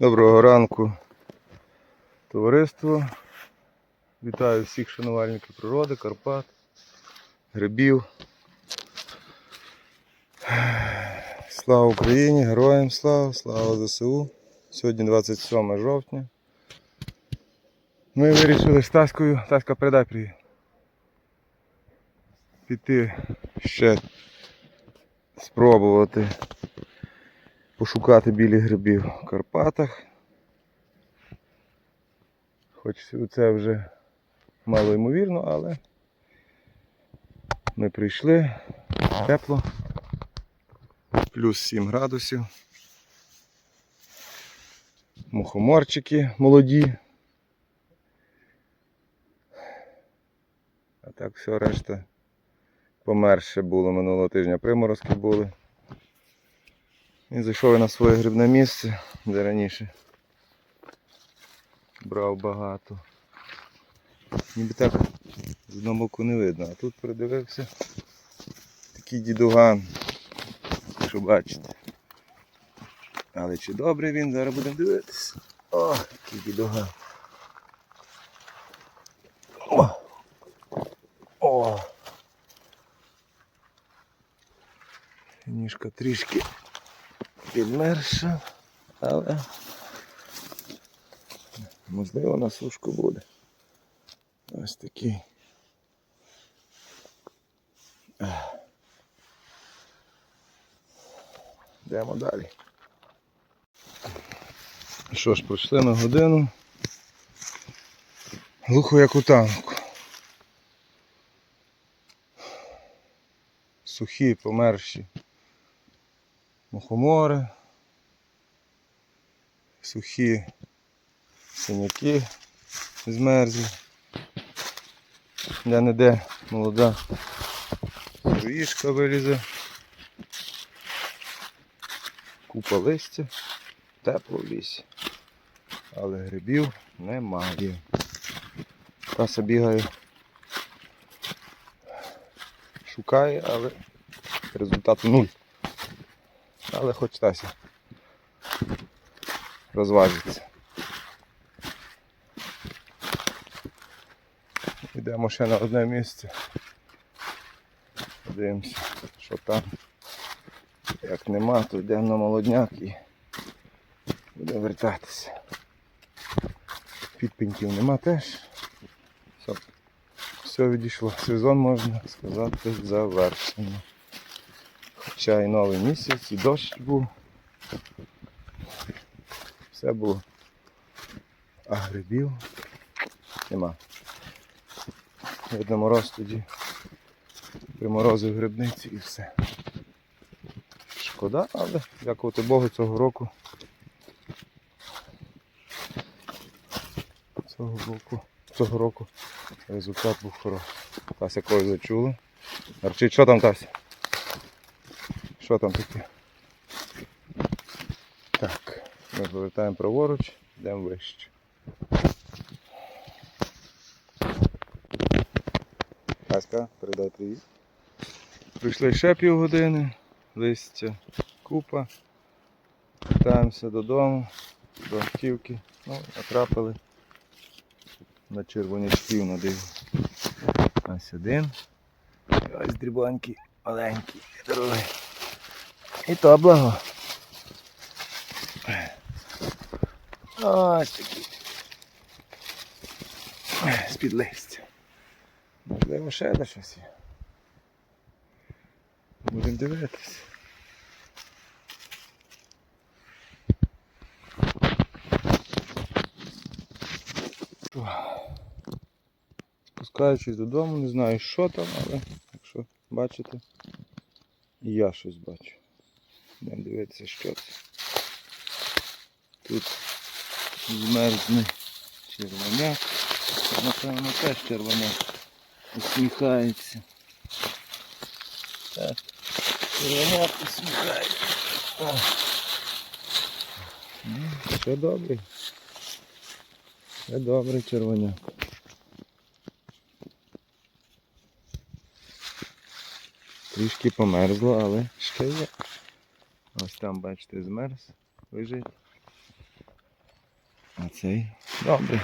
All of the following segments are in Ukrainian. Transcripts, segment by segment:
Доброго ранку, товариство. Вітаю всіх шанувальників природи, Карпат, грибів. Слава Україні, героям слава, слава ЗСУ. Сьогодні 27 жовтня. Ми вирішили з Таською, Таська передай привіт. Піти ще спробувати пошукати білі грибів в Карпатах. Хоч це вже мало ймовірно, але ми прийшли, тепло, плюс 7 градусів. Мухоморчики молоді. А так все решта померше було минулого тижня, приморозки були. І зайшов я на своє грибне місце, де раніше брав багато. Ніби так з одного боку не видно, а тут придивився такий дідуган, що бачите. Але чи добрий він, зараз будемо дивитися. О, який дідуган. О! Ніжка трішки підмерша, але можливо на сушку буде. Ось такий. Йдемо далі. Що ж, пройшли на годину. Глухо як у танку. Сухі, померші мухомори, сухі синяки змерзлі. Де не де молода руїшка вилізе. Купа листя, тепло в лісі. Але грибів немає. Каса бігає. Шукає, але результату нуль. Але хоч Тася розважиться. Йдемо ще на одне місце. Подивимося, що там. Як нема, то йдемо на молодняк і будемо вертатися. Підпеньків нема теж. Все, все відійшло. Сезон можна сказати завершено. Хоча і новий місяць, і дощ був. Все було. А грибів нема. Видно мороз тоді. Приморозив грибниці і все. Шкода, але дякувати Богу цього року. Цього року, цього року результат був хороший. Тася когось зачула. Арчить, що там Тася? Що там таке? Так, ми повертаємо праворуч, йдемо вище. Аська, передай привіт. Прийшли ще півгодини, листя купа. Вертаємося додому, до автівки. Ну, натрапили на червонячків на диво. Ось один. Ось дрібонький, маленький, здоровий. І то благо. Ось такий. З-під листя. Можливо, ще де щось є. Будемо дивитися. Спускаючись додому, не знаю що там, але якщо бачите, я щось бачу. Будемо дивитися, що це. Тут змерзне червоняк. Напевно, теж червоняк. Усміхається. Так. Червоняк усміхається. Ну, Все добре. Все добре, червоняк. Трішки померзло, але ще є. Ось там, бачите, змерз, лежить. А цей добре.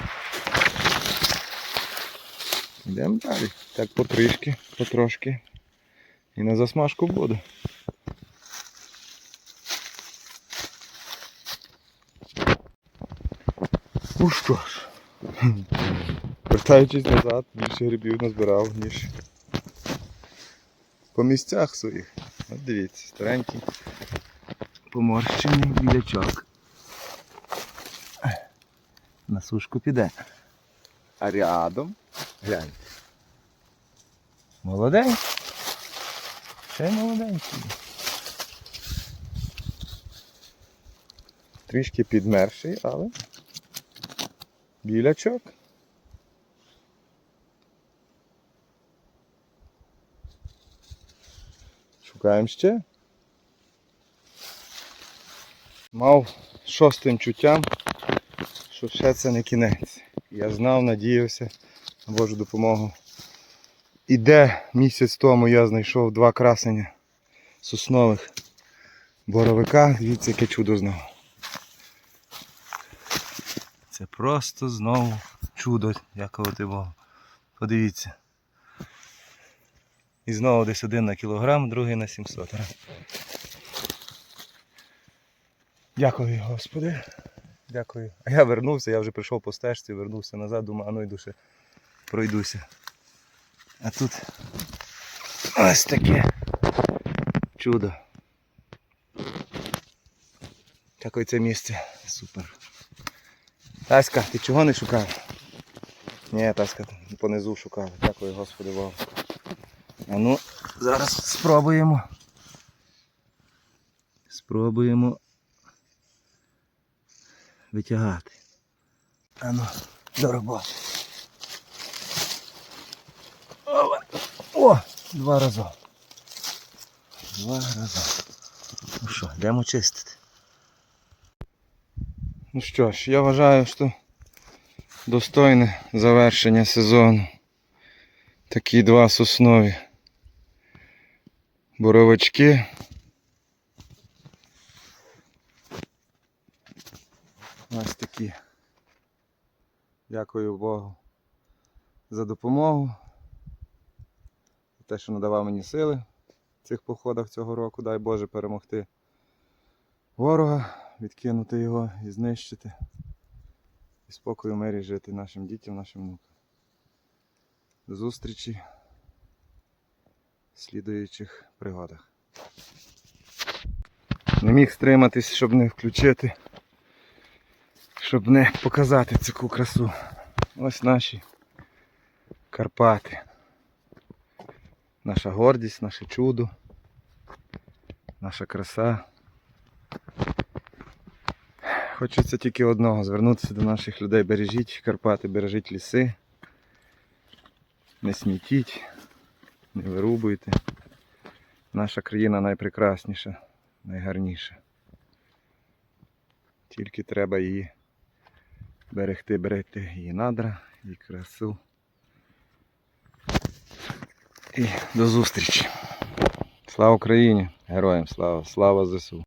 Йдемо далі. Так потрішки, потрошки. І на засмажку буде. Ну що ж, вертаючись назад, більше грибів назбирав, ніж по місцях своїх. От дивіться, старенький поморщений білячок. На сушку піде. А рядом, гляньте. Молоденький. Ще молоденький. Трішки підмерший, але білячок. Шукаємо ще. Мав шостим чуттям, що ще це не кінець. Я знав, надіявся на Божу допомогу. І де місяць тому я знайшов два красення соснових боровика. Дивіться, яке чудо знову. Це просто знову чудо, дякувати Богу. Подивіться. І знову десь один на кілограм, другий на 700 грам. Дякую, Господи. Дякую. А я вернувся, я вже прийшов по стежці, вернувся назад, думаю, а ну йду ще пройдуся. А тут ось таке чудо. Таке це місце. Супер. Таська, ти чого не шукав? Ні, Таська, понизу шукав. Дякую, Господи Богу. А ну, зараз спробуємо. Спробуємо витягати. А ну, до роботи. О, два рази. Два рази. Ну що, йдемо чистити. Ну що ж, я вважаю, що достойне завершення сезону. Такі два соснові боровички. Ось такі. Дякую Богу за допомогу. За те, що надавав мені сили в цих походах цього року. Дай Боже перемогти ворога, відкинути його і знищити. І спокою мирі жити нашим дітям, нашим внукам. До зустрічі в слідуючих пригодах. Не міг стриматись, щоб не включити, щоб не показати таку красу. Ось наші Карпати. Наша гордість, наше чудо, наша краса. Хочеться тільки одного звернутися до наших людей. Бережіть Карпати, бережіть ліси. Не смітіть, не вирубуйте. Наша країна найпрекрасніша, найгарніша. Тільки треба її берегти, берегти і надра, і красу. І до зустрічі. Слава Україні! Героям слава! Слава ЗСУ!